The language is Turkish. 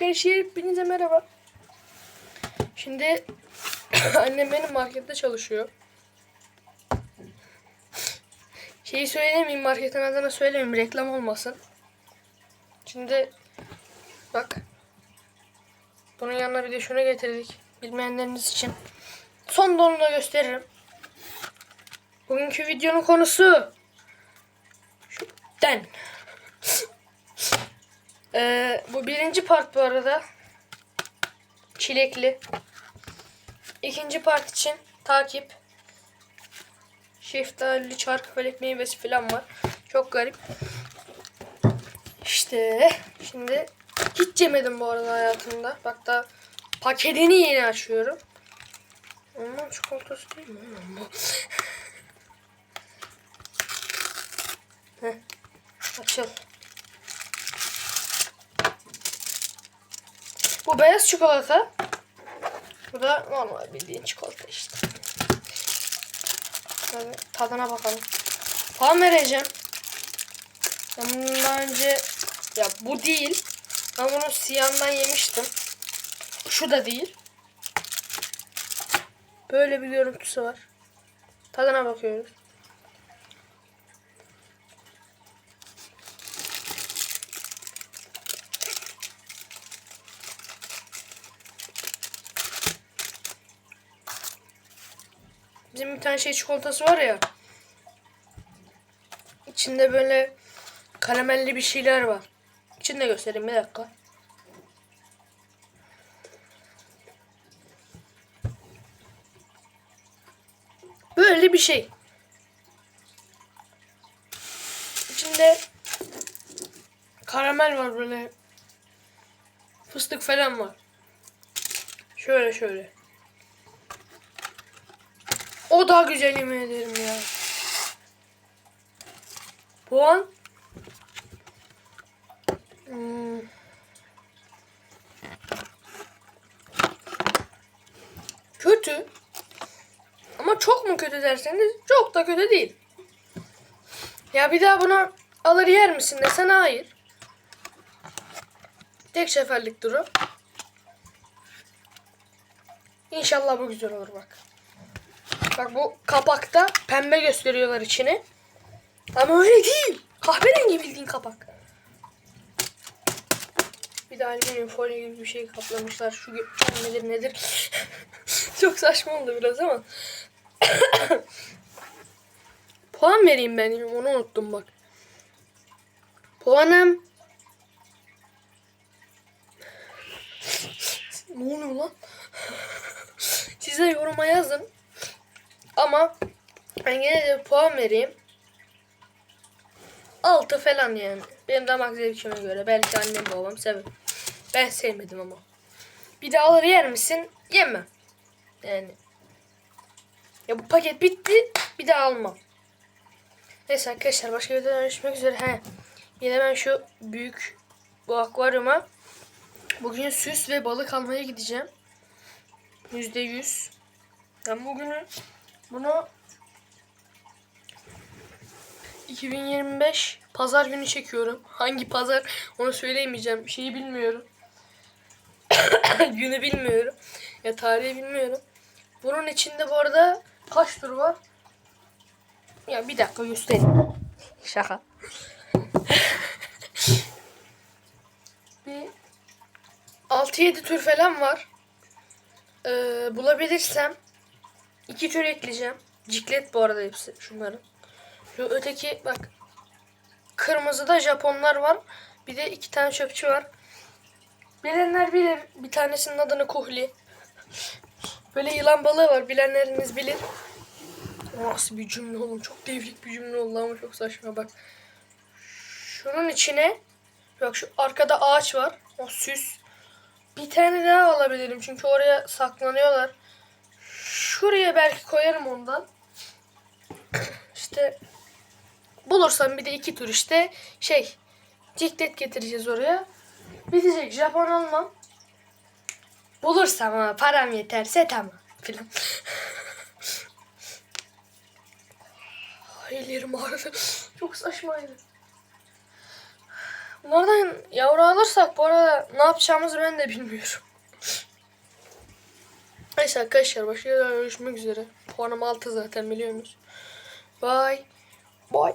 Arkadaşlar hepinize merhaba. Şimdi annem benim markette çalışıyor. Şeyi söylemeyeyim marketin adını söylemeyeyim reklam olmasın. Şimdi bak bunun yanına bir de şunu getirdik bilmeyenleriniz için. Son donunu da gösteririm. Bugünkü videonun konusu şu den. Ee, bu birinci part bu arada. Çilekli. İkinci part için takip. Şeftali, çarkı felek meyvesi falan var. Çok garip. İşte şimdi hiç yemedim bu arada hayatımda. Bak da paketini yeni açıyorum. Ondan çikolatası değil mi? bu? Heh. Açıl. Bu beyaz çikolata. Bu da normal bildiğin çikolata işte. Şöyle tadına bakalım. Puan vereceğim. Ben bundan önce ya bu değil. Ben bunu siyahından yemiştim. Şu da değil. Böyle bir görüntüsü var. Tadına bakıyoruz. Bizim bir tane şey çikolatası var ya. İçinde böyle karamelli bir şeyler var. İçinde göstereyim bir dakika. Böyle bir şey. İçinde karamel var böyle. Fıstık falan var. Şöyle şöyle. O daha güzel yemin ederim ya. Puan. Hmm. Kötü. Ama çok mu kötü derseniz çok da kötü değil. Ya bir daha bunu alır yer misin desen hayır. Tek seferlik duru. İnşallah bu güzel olur bak. Bak bu kapakta pembe gösteriyorlar içini. Ama öyle değil. Kahverengi bildiğin kapak. Bir de alüminyum folyo gibi bir şey kaplamışlar. Şu nedir nedir. Çok saçma oldu biraz ama. Puan vereyim ben. Onu unuttum bak. Puanım. ne oluyor lan? Size yoruma yazın. Ama ben yine de puan vereyim. 6 falan yani. Benim damak zevkime göre. Belki annem babam sever. Ben sevmedim ama. Bir daha alır yer misin? Yemem. Yani. Ya bu paket bitti. Bir daha almam. Neyse arkadaşlar başka videoda görüşmek üzere. He. Yine ben şu büyük bu akvaryuma bugün süs ve balık almaya gideceğim. Yüzde yüz. Ben bugünü bunu 2025 pazar günü çekiyorum. Hangi pazar onu söyleyemeyeceğim. Şeyi bilmiyorum. Günü bilmiyorum. Ya tarihi bilmiyorum. Bunun içinde bu arada kaç tur var? Ya bir dakika göstereyim. Şaka. bir 6-7 tür falan var. Ee, bulabilirsem iki tür ekleyeceğim. Ciklet bu arada hepsi şunların. Şu öteki bak. Kırmızıda Japonlar var. Bir de iki tane çöpçü var. Bilenler bilir. Bir tanesinin adını Kuhli. Böyle yılan balığı var. Bilenleriniz bilir. Nasıl bir cümle oğlum. Çok devrik bir cümle oldu ama çok saçma bak. Şunun içine bak şu arkada ağaç var. O süs. Bir tane daha alabilirim çünkü oraya saklanıyorlar. Şuraya belki koyarım ondan. İşte bulursam bir de iki tur işte şey ciklet getireceğiz oraya. Bitecek Japon almam. Bulursam ama param yeterse tamam filan. Ellerim ağrıdı. Çok saçmaydı. Bunlardan yavru alırsak bu arada ne yapacağımızı ben de bilmiyorum. Neyse arkadaşlar başka görüşmek üzere. Puanım 6 zaten biliyorsunuz. Bye. Bye.